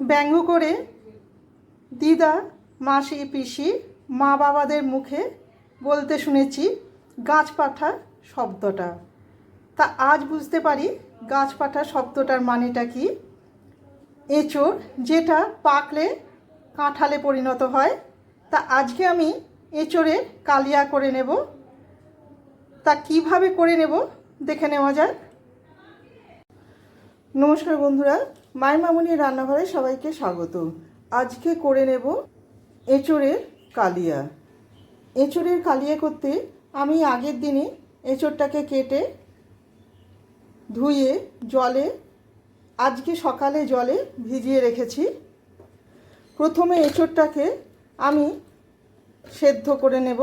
ব্যঙ্গ করে দিদা, মাসি, পিসি মা বাবাদের মুখে বলতে শুনেছি গাছ পাঠা শব্দটা। তা আজ বুঝতে পারি গাছ পাঠা শব্দটার মানেটা কি? এঁচোড় যেটা পাকলে কাঁঠালে পরিণত হয়। তা আজকে আমি এঁচোড়ের কালিয়া করে নেব। তা কীভাবে করে নেব দেখে নেওয়া যাক। নমস্কার বন্ধুরা মায়ের মামুনির রান্নাঘরে সবাইকে স্বাগত আজকে করে নেব এঁচোড়ের কালিয়া। এঁচোড়ের কালিয়া করতে আমি আগের দিনে এঁচোড়টাকে কেটে, ধুয়ে, জলে, আজকে সকালে জলে ভিজিয়ে রেখেছি। প্রথমে এঁচোড়টাকে আমি সেদ্ধ করে নেব।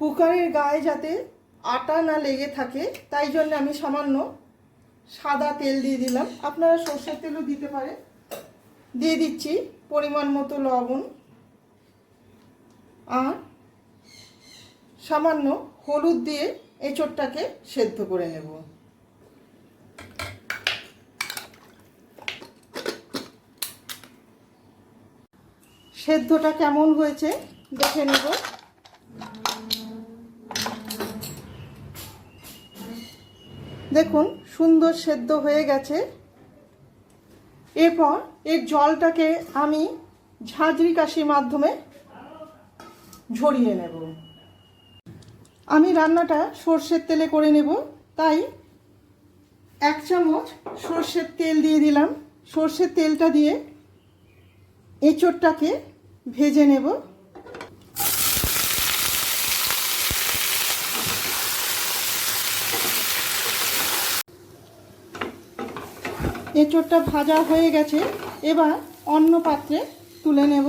কুকারের গায়ে যাতে আটা না লেগে থাকে, তাই জন্য আমি সামান্য সাদা তেল দিয়ে দিলাম। আপনারা সর্ষের তেলও দিতে পারেন। দিয়ে দিচ্ছি পরিমাণ মতো লবণ আর সামান্য হলুদ দিয়ে এঁচোড়টাকে সেদ্ধ করে নেব। সেদ্ধটা কেমন হয়েছে দেখে নেব। দেখুন, সুন্দর সেদ্ধ হয়ে গেছে। এরপর এর জলটাকে আমি ঝাঁঝরি কাশির মাধ্যমে ঝরিয়ে নেব। আমি রান্নাটা সর্ষের তেলে করে নেব, তাই এক চামচ সর্ষের তেল দিয়ে দিলাম। সর্ষের তেলটা দিয়ে এঁচোড়টাকে ভেজে নেব। এঁচোড়টা ভাজা হয়ে গেছে। এবার অন্য পাত্রে তুলে নেব।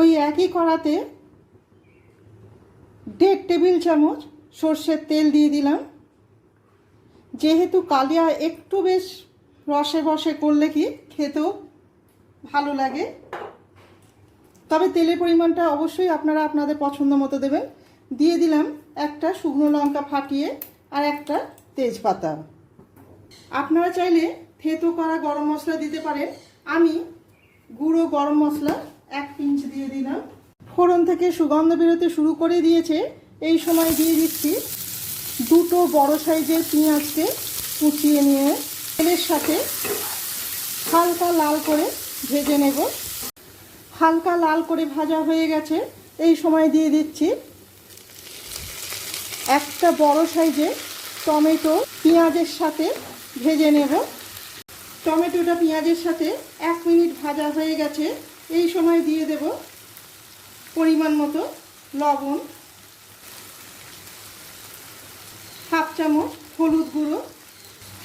ওই একই কড়াতে দেড় টেবিল চামচ সর্ষের তেল দিয়ে দিলাম। যেহেতু কালিয়া একটু বেশ রসে বসে করলে কি খেতেও ভালো লাগে। তবে তেলের পরিমাণটা অবশ্যই আপনারা আপনাদের পছন্দ মতো দেবেন। দিয়ে দিলাম একটা শুকনো লঙ্কা ফাটিয়ে আর একটা তেজপাতা। আপনারা চাইলে থেতো করা গরম মশলা দিতে পারেন। আমি গুঁড়ো গরম মশলা এক পিঞ্চ দিয়ে দিলাম। ফোড়ন থেকে সুগন্ধ বেরোতে শুরু করে দিয়েছে। এই সময় দিয়ে দিচ্ছি দুটো বড় সাইজের পেঁয়াজকে কুচিয়ে নিয়ে তেলের সাথে হালকা লাল করে ভেজে নেব। হালকা লাল করে ভাজা হয়ে গেছে। এই সময় দিয়ে দিচ্ছি একটা বড় সাইজে টমেটো পেঁয়াজের সাথে ভেজে নেব। টমেটোটা পেঁয়াজের সাথে এক মিনিট ভাজা হয়ে গেছে। এই সময় দিয়ে দেব পরিমাণ মতো লবণ, হাফ চামচ হলুদ গুঁড়ো,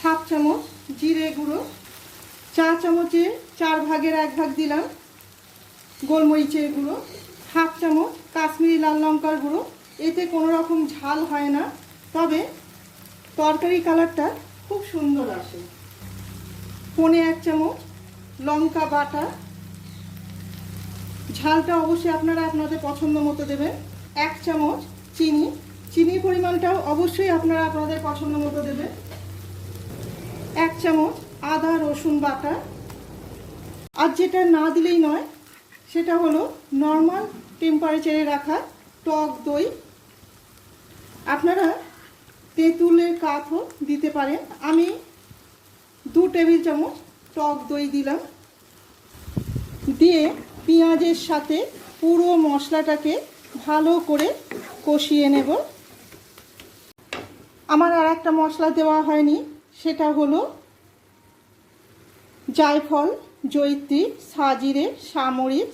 হাফ চামচ জিরে গুঁড়ো চা চামচে চার ভাগের এক ভাগ দিলাম গোলমরিচের গুঁড়ো, হাফ চামচ কাশ্মীরি লাল লঙ্কার গুঁড়ো। এতে কোনো রকম ঝাল হয় না, তবে তরকারি কালারটা খুব সুন্দর আসে। পনে এক চামচ লঙ্কা বাটা। ঝালটা অবশ্যই আপনারা আপনাদের পছন্দ মতো দেবেন। এক চামচ চিনি। চিনির পরিমাণটাও অবশ্যই আপনারা আপনাদের পছন্দ মতো দেবেন। এক চামচ আদা, রসুন বাটা। আর যেটা না দিলেই নয়, সেটা হলো নর্মাল টেম্পারেচারে রাখা টক দই। আপনারা তেঁতুলের কাঠও দিতে পারেন। আমি দু টেবিল চামচ টক দই দিলাম। দিয়ে পেঁয়াজের সাথে পুরো মশলাটাকে ভালো করে কষিয়ে নেব। আমার আর একটা মশলা দেওয়া হয়নি, সেটা হলো জায়ফল, জৈত্রী, সাজিরে, সামরিচ,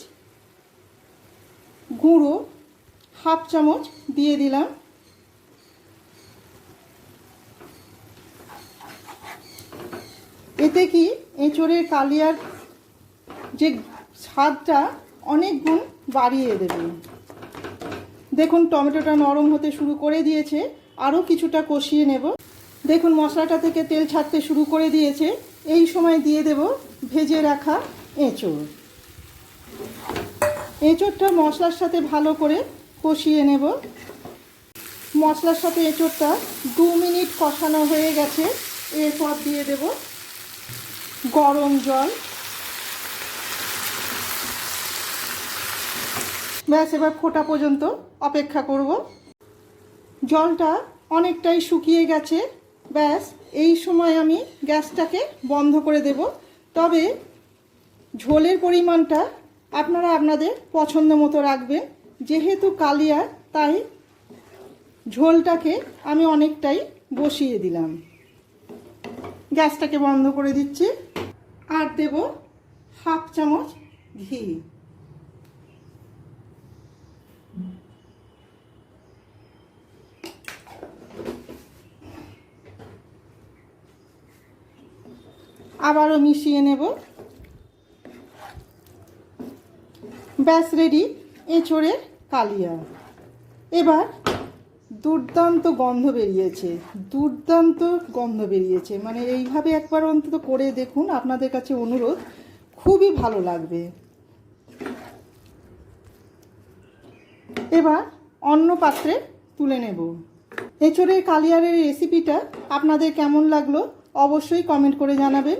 গুঁড়ো, হাফ চামচ দিয়ে দিলাম। এতে কি এঁচড়ের কালিয়ার যে স্বাদটা, অনেক গুণ বাড়িয়ে দেবে। দেখুন, টমেটোটা নরম হতে শুরু করে দিয়েছে। আরও কিছুটা কষিয়ে নেব। দেখুন, মশলাটা থেকে তেল ছাড়তে শুরু করে দিয়েছে। এই সময় দিয়ে দেব ভেজে রাখা এঁচড়। এঁচড়টা মশলার সাথে ভালো করে কষিয়ে নেব। মশলার সাথে এঁচড়টা দু মিনিট কষানো হয়ে গেছে। এরপর দিয়ে দেব গরম জল। ব্যাস, এবার ফোটা পর্যন্ত অপেক্ষা করব। জলটা অনেকটাই শুকিয়ে গেছে। ব্যাস, এই সময় আমি গ্যাসটাকে বন্ধ করে দেব। তবে ঝোলের পরিমাণটা আপনারা আপনাদের পছন্দ মতো রাখবেন। যেহেতু কালিয়া, তাই ঝোলটাকে আমি অনেকটাই বসিয়ে দিলাম। গ্যাসটাকে বন্ধ করে দিচ্ছি। আর দেব হাফ চামচ ঘি। আবারও মিশিয়ে নেব। ব্যাস রেডি এঁচড়ের কালিয়া। এবার দুর্দান্ত গন্ধ বেরিয়েছে, দুর্দান্ত গন্ধ বেরিয়েছে। মানে এইভাবে একবার অন্তত করে দেখুন, আপনাদের কাছে অনুরোধ, খুবই ভালো লাগবে। এবার অন্য পাত্রে তুলে নেব। এঁচড়ের কালিয়ারের রেসিপিটা আপনাদের কেমন লাগল, অবশ্যই কমেন্ট করে জানাবেন।